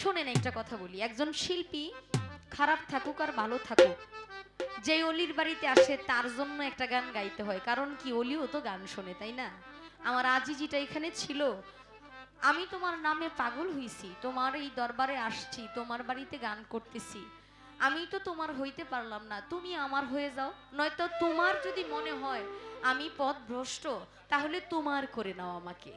শোনেন, একটা কথা বলি। একজন শিল্পী খারাপ থাকুক আর ভালো থাকুক যে অলির বাড়িতে আসে তার জন্য একটা গান গাইতে হয়। কারণ কি? অলিও তো গান শোনে, তাই না? আমার আজিজিটা এখানে ছিল। আমি তোমার নামে পাগল হইছি, তোমার এই দরবারে আসছি, তোমার বাড়িতে গান করতেছি। আমি তো তোমার হইতে পারলাম না, তুমি আমার হয়ে যাও। নয়তো তোমার যদি মনে হয় আমি পথ ভ্রষ্ট তাহলে তোমার করে নাও আমাকে।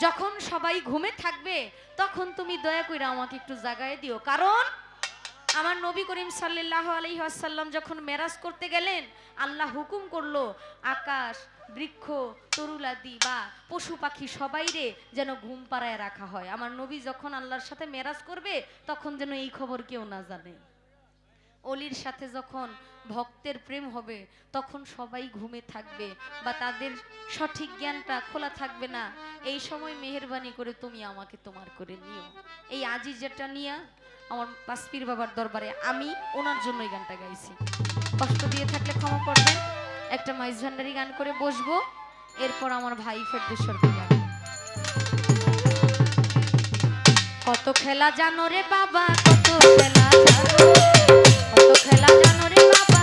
যখন সবাই ঘুমে থাকবে, তখন তুমি দয়া করে আমাকে একটু জাগায় দিও। কারণ আমার নবী করিম সাল্লাহ আলহি আসাল্লাম যখন মেরাজ করতে গেলেন, আল্লাহ হুকুম করল, আকাশ, বৃক্ষ তরুলাদি বা পশু পাখি সবাইরে যেন ঘুম পাড়ায় রাখা হয়। আমার নবী যখন আল্লাহর সাথে মেরাজ করবে, তখন যেন এই খবর কেউ না জানে। অলির সাথে যখন ভক্তের প্রেম হবে, তখন সবাই ঘুমে থাকবে বা তাদের সঠিক জ্ঞানটা খোলা থাকবে না। এই সময় মেহেরবানি করে তুমি আমাকে তোমার করে নিও। এই আজি যেটা নিয়ে আমার পাসপির বাবার দরবারে আমি ওনার জন্য এই গানটা গাইছি। কষ্ট দিয়ে থাকলে ক্ষমা করবেন। একটা মাইজ ভান্ডারি গান করে বসবো। এরপর আমার ভাই ফেরদুসরকে গান। কত খেলা জানো রে বাবা, কত খেলা জানো। কত খেলা জানো রে বাবা।